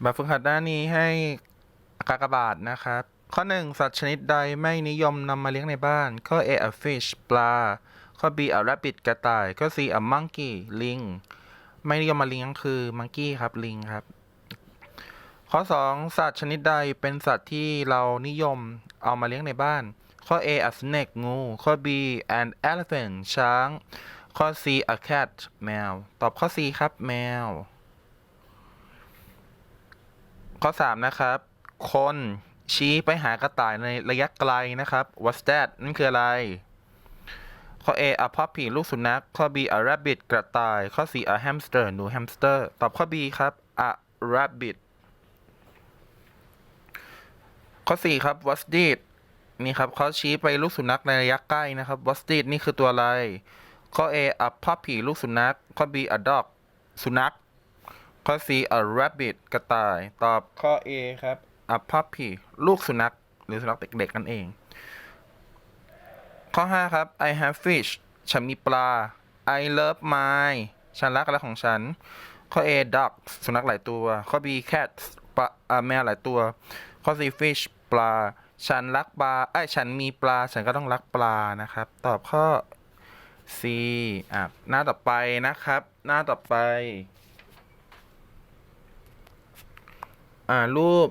แบบฝึกหัดด้านนี้ให้กากบาทนะครับ ข้อ 1 สัตว์ชนิดใดไม่นิยมนำมาเลี้ยงในบ้าน ข้อ A a fish ปลา ข้อ B a rabbit กระต่าย ข้อ C a monkey ลิง ไม่นิยมมาเลี้ยงคือ monkey ครับ ลิงครับ ข้อ 2 สัตว์ชนิดใดเป็นสัตว์ที่เรานิยมเอามาเลี้ยงในบ้าน ข้อ A a snake งู ข้อ B an elephant ช้าง ข้อ C a cat แมว ตอบข้อ C ครับ แมว ข้อ 3 นะครับ คนชี้ไปหากระต่ายในระยะไกลนะครับ what's that นั่นคืออะไร ข้อ A a puppy ลูกสุนัข ข้อ B a rabbit กระต่าย ข้อ C a hamster หนูแฮมสเตอร์ตอบข้อ B ครับ a rabbit ข้อ 4 ครับ what's this นี่ครับเขาชี้ไปลูกสุนัขในระยะใกล้นะครับ what's this นี่คือตัวอะไร ข้อ A a puppy ลูกสุนัข ข้อ B a dog สุนัข ข้อ C a rabbit กระต่าย ตอบข้อ A ครับ a puppy ลูกสุนัข หรือสุนัขเด็กๆนั่นเอง ข้อ 5 ครับ I have fish ฉันมีปลา I love my ฉันรักอะไรของฉัน ข้อ A dog สุนัขหลายตัว ข้อ B cat ปลาอ่าแมวหลายตัว ข้อ C fish ปลา ฉันรักปลาไอ้ยฉันมีปลา ฉันก็ต้องรักปลานะครับ ตอบข้อ C อะหน้าต่อไปนะครับ หน้าต่อไป อ่ารูป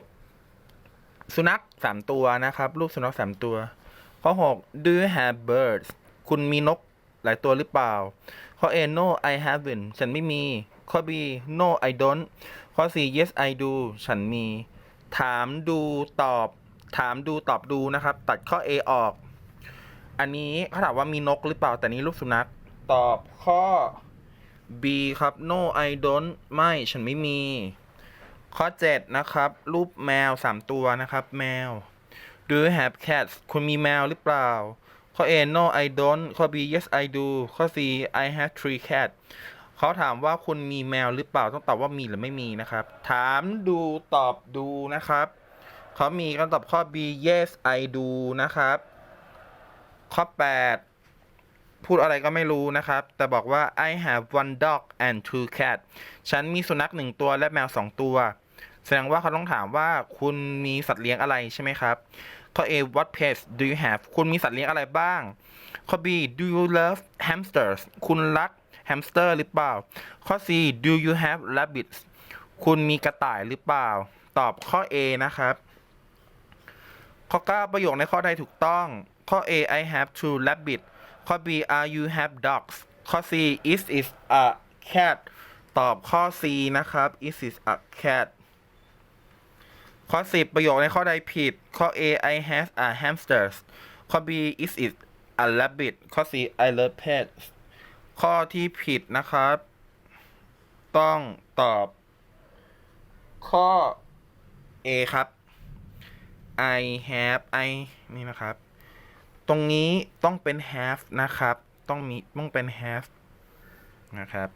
สุนัขสามตัวนะครับ รูปสุนัขสามตัว ข้อหก do you have birds คุณมีนกหลายตัวหรือเปล่า ข้อ A no I haven't ฉันไม่มี ข้อ B no I don't ข้อ C yes I do ฉันมี ถามดูตอบ ถามดูตอบดูนะครับ ตัดข้อ A ออก อันนี้เขาถามว่ามีนกหรือเปล่า แต่นี้รูปสุนัข ตอบข้อ B ครับ no I don't ไม่ ฉันไม่มี ข้อ 7 นะครับ รูปแมว 3 ตัวนะครับ แมว Do you have cats คุณมีแมวหรือเปล่า ข้อ A no I don't ข้อ B yes I do ข้อ C I have three cats เขาถามว่าคุณมีแมวหรือเปล่าต้องตอบว่ามีหรือไม่มีนะครับ ถามดูตอบดูนะครับ เขามีก็ตอบข้อ B yes I do นะครับ ข้อ 8 พูดอะไรก็ไม่รู้นะครับ แต่บอกว่า I have one dog and two cats ฉันมีสุนัขหนึ่งตัวและแมวสองตัว แสดงว่าเขาต้องถามว่าคุณมีสัตว์เลี้ยงอะไรใช่ไหมครับข้อ A what pets do you have คุณมีสัตว์เลี้ยงอะไรบ้าง ข้อ B do you love hamsters คุณรักแฮมสเตอร์หรือเปล่า ข้อ C do you have rabbits คุณมีกระต่ายหรือเปล่า ตอบข้อ A นะครับ ข้อ 9 ประโยคในข้อใดถูกต้อง ข้อ A I have two rabbits ข้อ B are you have dogs ข้อ C is is a cat ตอบข้อ C นะครับ is is a cat ข้อ 10 ประโยคในข้อใดผิด ข้อ A I have a hamsters ข้อ B is it a rabbit ข้อ C I love pets ข้อที่ผิดนะครับ ต้องตอบ ข้อ A ครับ I have I นี่นะครับ ตรงนี้ต้องเป็น have นะครับ ต้องมีต้องเป็น have นะครับ